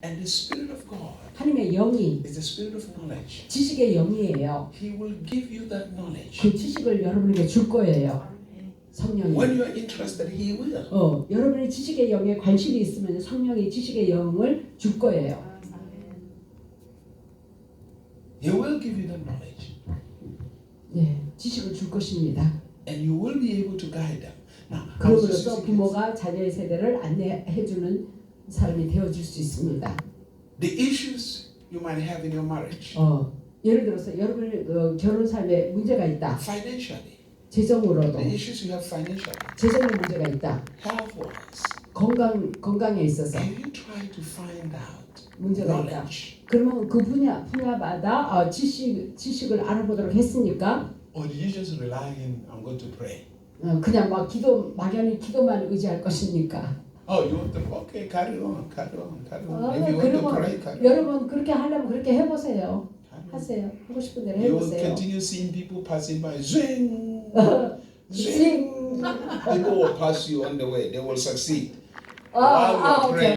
And the Spirit of God 하나님의 영이 is the Spirit of knowledge. 지식의 영이에요. He will give you that knowledge. 그 지식을 여러분에게 줄 거예요. 성령이. When you are interested, He will. 어, 여러분이 지식의 영에 관심이 있으면 성령이 지식의 영을 줄 거예요. He will give you that knowledge. 네, 지식을 줄 것입니다. And you will be able to guide them. Now, I was just 그러므로써 thinking, 부모가 자녀의 세대를 안내해 주는 사람이 되어줄 수 있습니다. the issues you might have in your marriage, 어, 예를 들어서 여러분의 어, 결혼 삶에 문제가 있다. financially, 재정으로도 the issues you have financially, 재정에 문제가 있다. health-wise, 건강 건강에 있어서 have you tried to find out 문제가 있다. knowledge? 그러면 그 분야 분야마다 어, 지식 지식을 알아보도록 했으니까 Or do you just rely on, I'm going to pray? 어, 그냥 막 기도 막연히 기도만 의지할 것입니까? Oh, you want to, okay, carry on, carry on, carry on. 어, if you want to 그러면 pray, carry on. 여러분 그렇게 하려면 그렇게 해보세요. 하세요. 하고 싶은 대로 You will 해보세요. continue seeing people passing by. Zing! Zing! 싱. People will pass you on the way. They will succeed. 아, While you're 아, 오케이. praying,